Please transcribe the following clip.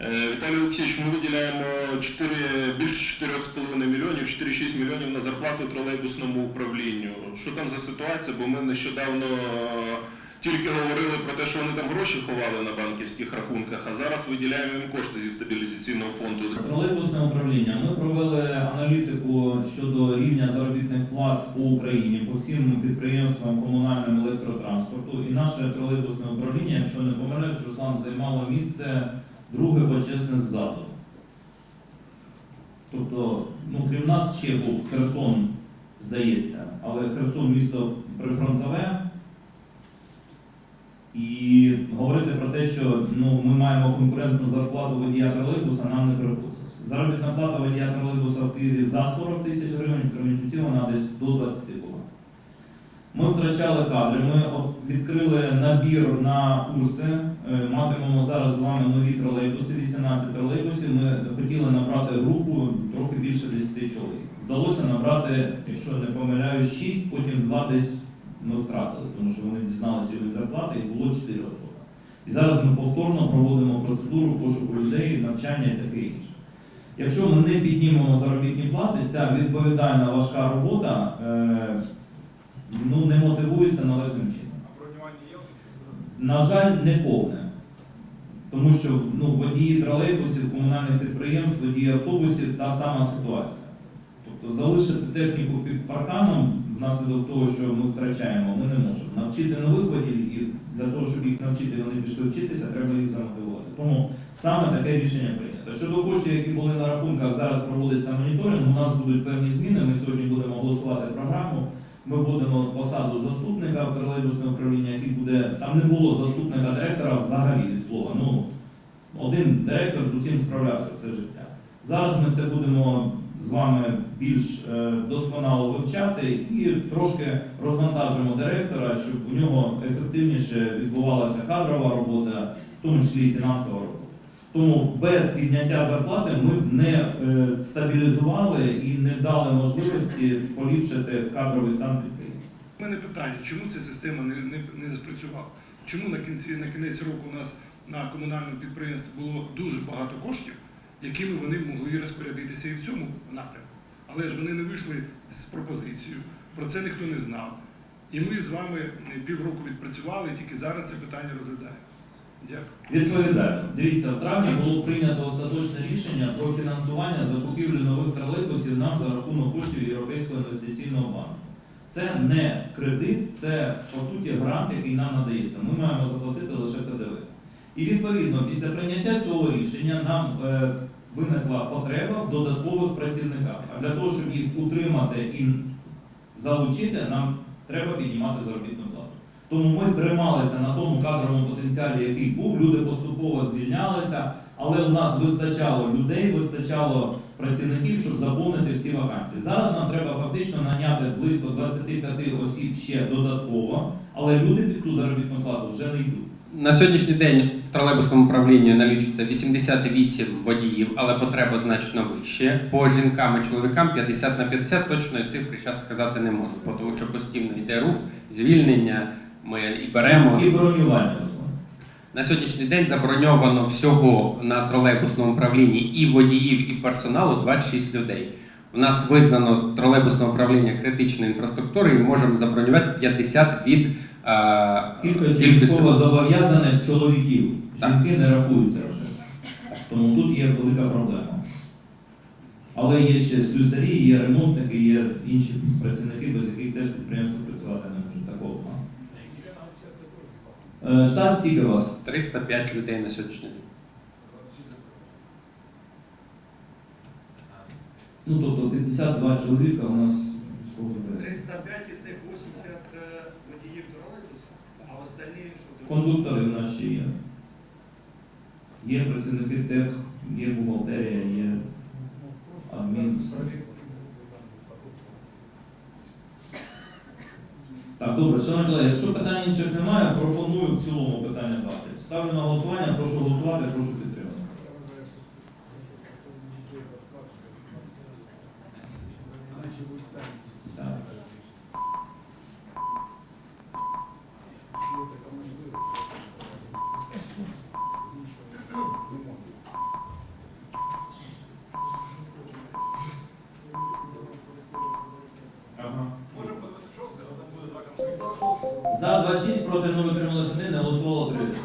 Е, Віталій Олексійович, ми виділяємо 4, більше 4,5 мільйонів, 4,6 мільйонів на зарплату тролейбусному управлінню. Що там за ситуація? Бо ми нещодавно е, тільки говорили про те, що вони там гроші ховали на банківських рахунках, а зараз виділяємо їм кошти зі стабілізаційного фонду. Тролейбусне управління. Ми провели аналітику щодо рівня заробітних плат по Україні по всім підприємствам комунальним електротранспорту. І наше тролейбусне управління, якщо не помиляюсь, Руслан займало місце друге почесне ззаду. Тобто, ну крім нас ще був Херсон, здається, але Херсон місто прифронтове. І говорити про те, що ну, ми маємо конкурентну зарплату водія тролейбуса, нам не приходилося. Заробітна плата водія тролейбуса в Києві за 40 тисяч гривень, в Кременчуці вона десь до 20 була. Ми втрачали кадри, ми відкрили набір на курси. Е, Матимемо зараз з вами нові тролейбуси, 18 тролейбусів. Ми хотіли набрати групу трохи більше 10 чоловік. Вдалося набрати, якщо не помиляюсь, 6, потім 2 десь ми втратили, тому що вони дізналися від зарплати і було 4 особи. І зараз ми повторно проводимо процедуру пошуку людей, навчання і таке інше. Якщо ми не піднімемо заробітні плати, ця відповідальна важка робота е, ну, не мотивується належним чином. На жаль, не повне. Тому що ну, водії тролейбусів, комунальних підприємств, водії автобусів та сама ситуація. Тобто залишити техніку під парканом внаслідок того, що ми втрачаємо, ми не можемо. Навчити нових водіїв і для того, щоб їх навчити, вони пішли вчитися, треба їх замотивувати. Тому саме таке рішення прийнято. Щодо коштів, які були на рахунках, зараз проводиться моніторинг. У нас будуть певні зміни. Ми сьогодні будемо голосувати програму. Ми вводимо посаду заступника в тролейбусне управління, який буде. Там не було заступника директора взагалі від слова. Ну, один директор з усім справлявся все життя. Зараз ми це будемо з вами більш е, досконало вивчати і трошки розвантажимо директора, щоб у нього ефективніше відбувалася кадрова робота, в тому числі і фінансова робота. Тому без підняття зарплати ми б не е, стабілізували і не дали можливості поліпшити кадровий стан підприємства. У мене питання, чому ця система не, не, не запрацювала? Чому на кінці на кінець року у нас на комунальному підприємстві було дуже багато коштів, якими вони могли розпорядитися і в цьому напрямку? Але ж вони не вийшли з пропозицією. Про це ніхто не знав. І ми з вами півроку відпрацювали, і тільки зараз це питання розглядаємо. Відповідаю. Дивіться, в травні було прийнято остаточне рішення про фінансування закупівлі нових тролейбусів нам за рахунок коштів Європейського інвестиційного банку. Це не кредит, це по суті грант, який нам надається. Ми маємо заплатити лише ПДВ. І відповідно, після прийняття цього рішення нам е, виникла потреба в додаткових працівниках. А для того, щоб їх утримати і залучити, нам треба піднімати заробітну плату. Тому ми трималися на тому кадровому потенціалі, який був. Люди поступово звільнялися, але у нас вистачало людей, вистачало працівників, щоб заповнити всі вакансії. Зараз нам треба фактично наняти близько 25 осіб ще додатково, але люди під ту заробітну плату вже не йдуть. На сьогоднішній день в тролейбусному управлінні налічується 88 водіїв, але потреба значно вище. По жінкам і чоловікам 50 на 50 точної цифри зараз сказати не можу, тому що постійно йде рух, звільнення. Ми і беремо. І бронювання На сьогоднішній день заброньовано всього на тролейбусному управлінні і водіїв, і персоналу 26 людей. У нас визнано тролейбусне управління критичної інфраструктури і можемо забронювати 50 від е, Кількості військовозобов'язаних чоловіків. Так. Жінки не рахуються вже. Тому тут є велика проблема. Але є ще слюсарі, є ремонтники, є інші працівники, без яких теж підприємство працювати не може такого плану. Е, Штат скільки у вас? 305 людей на сьогоднішній день. Ну тобто 52 чоловіка у нас військовозобов'язаних. 305 із них 80 е, водіїв тролейбусу, а остальні що? Кондуктори в нас ще є. Є працівники тех, є бухгалтерія, є адмін. все. Так, добре, шановні колеги, якщо питань інших немає, пропоную в цілому питання 20. Ставлю на голосування, прошу голосувати, прошу підтримати. За 26 проти 0 утрималось 1, не голосувало 30.